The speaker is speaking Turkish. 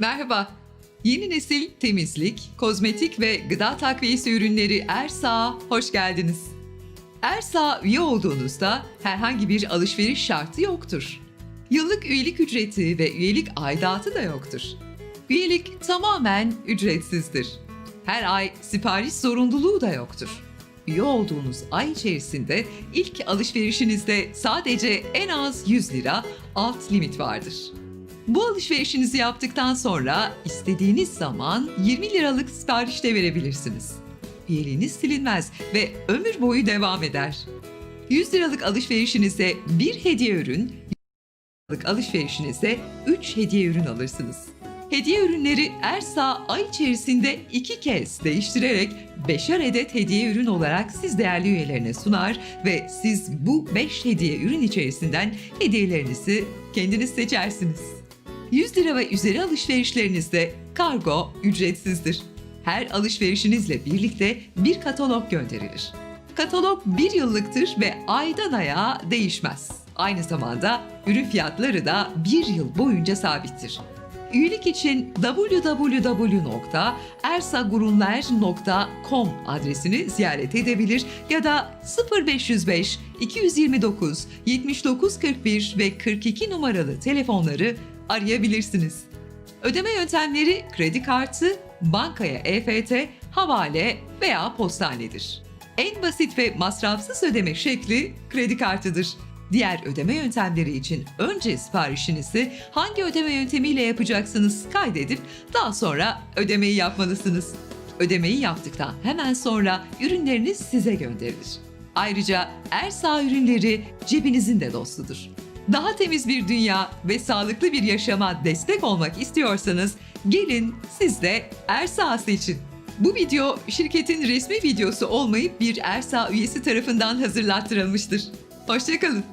Merhaba. Yeni nesil temizlik, kozmetik ve gıda takviyesi ürünleri Ersa'ya hoş geldiniz. Ersa üye olduğunuzda herhangi bir alışveriş şartı yoktur. Yıllık üyelik ücreti ve üyelik aidatı da yoktur. Üyelik tamamen ücretsizdir. Her ay sipariş zorunluluğu da yoktur. Üye olduğunuz ay içerisinde ilk alışverişinizde sadece en az 100 lira alt limit vardır. Bu alışverişinizi yaptıktan sonra istediğiniz zaman 20 liralık sipariş de verebilirsiniz. Üyeliğiniz silinmez ve ömür boyu devam eder. 100 liralık alışverişinize bir hediye ürün, 100 liralık alışverişinize 3 hediye ürün alırsınız. Hediye ürünleri Ersa ay içerisinde iki kez değiştirerek 5'er adet hediye ürün olarak siz değerli üyelerine sunar ve siz bu 5 hediye ürün içerisinden hediyelerinizi kendiniz seçersiniz. 100 lira ve üzeri alışverişlerinizde kargo ücretsizdir. Her alışverişinizle birlikte bir katalog gönderilir. Katalog bir yıllıktır ve aydan aya değişmez. Aynı zamanda ürün fiyatları da bir yıl boyunca sabittir. Üyelik için www.ersagurunler.com adresini ziyaret edebilir ya da 0505 229 7941 ve 42 numaralı telefonları arayabilirsiniz. Ödeme yöntemleri kredi kartı, bankaya EFT, havale veya postanedir. En basit ve masrafsız ödeme şekli kredi kartıdır. Diğer ödeme yöntemleri için önce siparişinizi hangi ödeme yöntemiyle yapacaksınız kaydedip daha sonra ödemeyi yapmalısınız. Ödemeyi yaptıktan hemen sonra ürünleriniz size gönderilir. Ayrıca Ersa ürünleri cebinizin de dostudur. Daha temiz bir dünya ve sağlıklı bir yaşama destek olmak istiyorsanız gelin siz de Ersa seçin. Bu video şirketin resmi videosu olmayıp bir Ersa üyesi tarafından hazırlattırılmıştır. Hoşçakalın.